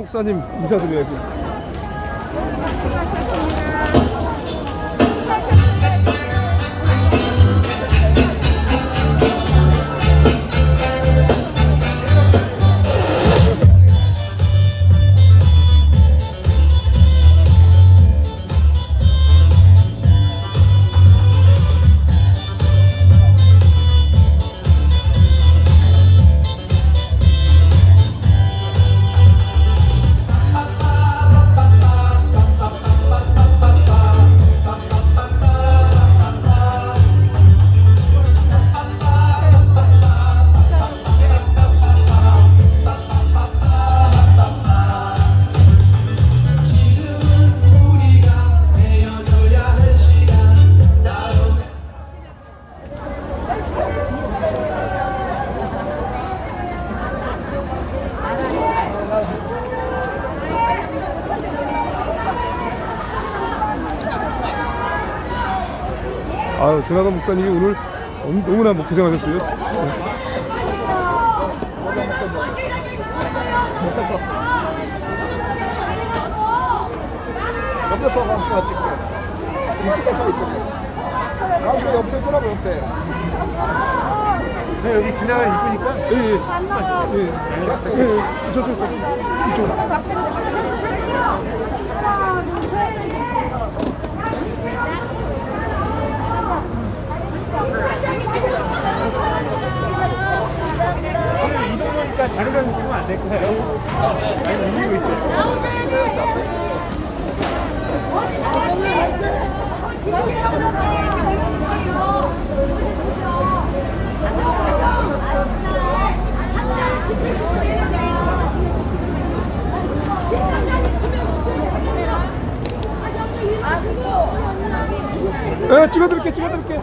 목사님 인사드려야지. 아유, 조나단 목사님이 오늘 너무- 너무나 뭐 고생하셨어요. 옆에서 감수가 찍게. 이쪽에 서 있거든. 감수 옆에 서라고 옆에. 저 여기 지나가 이쁘니까 예, 예. 예. 예, 예. 저, 저, 저, 이쪽. 이러니까 다른 거 느끼면 안 될 거예요. 이기고 있어요. 예, 찍어드릴게, 찍어드릴게.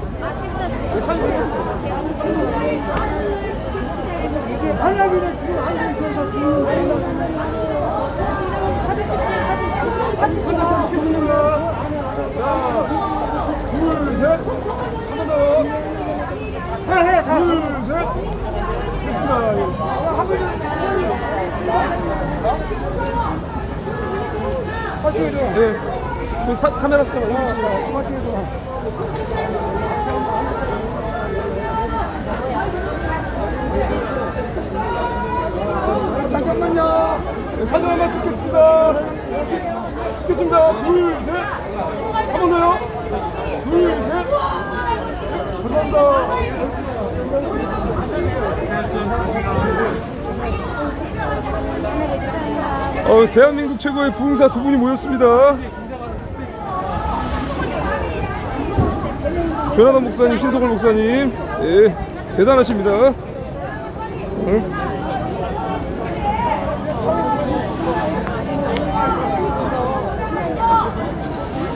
둘, 셋. 한번 더. 둘, 셋. 됐습니다. 네. 그 사, 카메라 좀 올리시고. 잠깐만요. 네, 사진 한번 찍겠습니다. 찍- 찍겠습니다. 둘, 셋. 한 번 더요. 둘, 셋. 감사합니다. 어, 대한민국 최고의 부흥사 두 분이 모였습니다. 조나단 목사님, 신석월 목사님, 예, 대단하십니다. 응?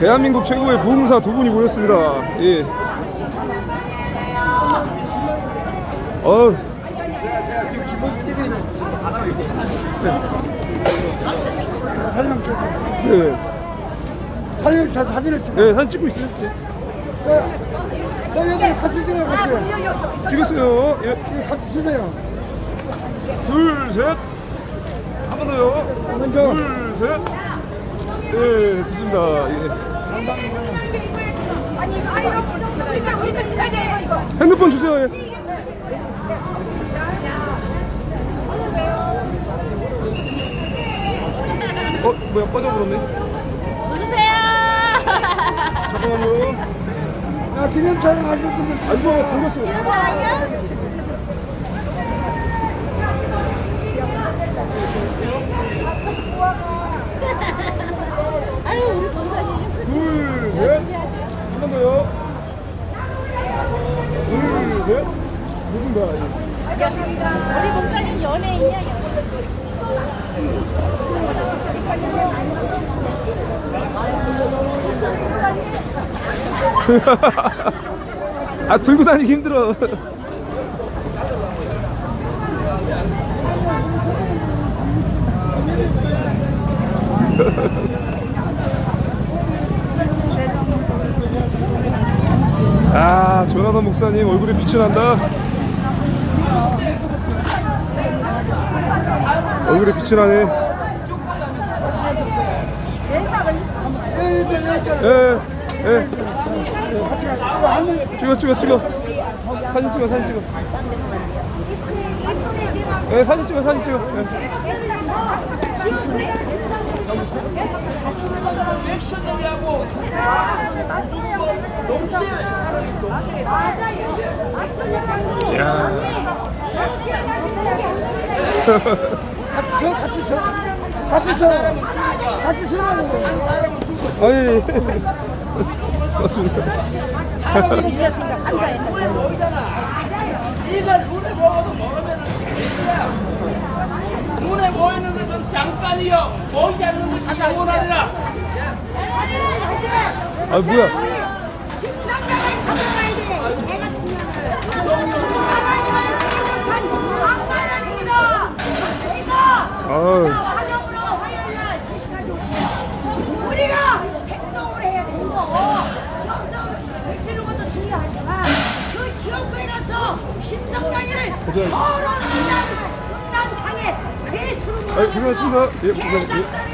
대한민국 최고의 부흥사 두 분이 모였습니다. 예. 어, 네, 사진, 사진을. 네, 사진 찍고 있어요. 네. 찍었어요. 예. 이거 같이 주세요. 둘, 셋. 한 번 더요. 먼저. 둘, 셋. 예, 됐습니다. 예. 아니 아이로 우리도 찍어야 돼요 이거. 핸드폰 주세요. 예. 어, 뭐야, 빠져버렸네. 누구세요? 잠깐만요. 야, 기념 촬영하실 분들. 아이고, 잠겼어. 아유 우리 동생이 둘, 셋. 한번 더요. 둘, 셋. 됐습니다. 예. 우리 목사님 연예인이야 연예인. 아, 들고 다니기 힘들어. 아, 조나단 목사님 얼굴에 빛이 난다. 얼굴에 빛이 나네. 예, 예. 찍어, 찍어, 찍어. 사진 찍어, 사진 찍어. 예, 사진 찍어, 사진 찍어. 예. 같이 서 같이 서라는 거. 아니, 맞습니다. 할아버지 주셨으니까 감사해서. 네가 눈에 보고도 모르면 얘기야. 눈에 보이는 것은 잠깐이요. 보이지 않는 것이 영원하리라. 아, 뭐야. 심상정을 잡아가야 돼. 내가 중요한 거야. 아유. 화정으로 화요일 날 2시까지 오세요. 우리가 행동을 해야 돼, 행동. 영상 외치는 것도 중요하지만 그 지역구에 가서 심성장애를 서로 응난, 응난당해 괴수로 아, 고생하셨습니다. 예, 고생- 예. 개작살을